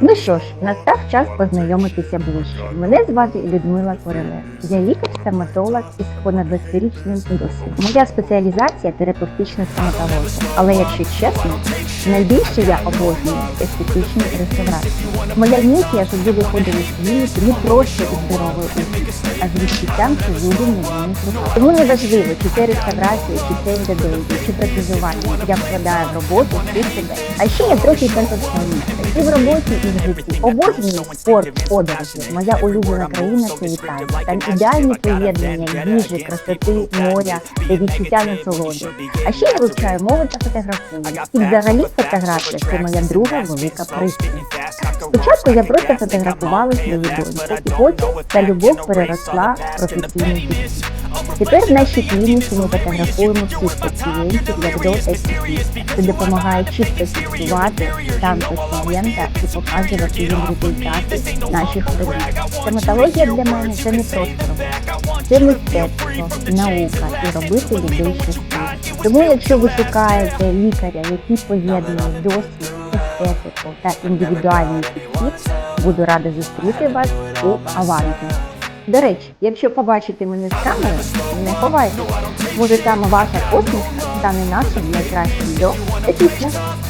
Ну що ж, настав час познайомитися ближче. Мене звати Людмила Королев. Я лікар-стоматолог із понад 20-річним досвідом. Моя спеціалізація терапевтична стоматологія. Але якщо чесно, найбільше я обожнюю естетичні реставрації. Моя місія, щоб люди ходили клініки не просто здоровою усмішкою, а з відчуттям, що люди не винні руках. Тому не чи це реставрація, чи це ендодонтія, чи протезування. Я вкладаю в роботу всю себе. А ще я трохи перфекціоніст. І в роботі, і житті. Обожнюю спорт, подорожі. Моя улюблена країна це Італія. Там ідеальні поєднання їжі, красоти, моря та відчуття насолоди. А ще я вивчаю мови та фотографую. І взагалі фотографія це моя друга велика пристрасть. Спочатку я просто фотографувала свою доньку, і потім ця любов переросла в професійний підхід. Тепер в нашій клініці ми фотографуємо всіх пацієнтів як до після. Це допомагає чітко фіксувати стан пацієнта і показувати їм результати наших робіт. Стоматологія для мене це не просто робота, це мистецтво, наука і робити людей щасливими. Тому, якщо ви шукаєте лікаря, який поєднує досвід, естетику та індивідуальний підхід, буду рада зустріти вас у Аванті. До речі, якщо побачите мене з камери, не ховайтеся. Може саме ваша посмішка стане нашим найкращим до та.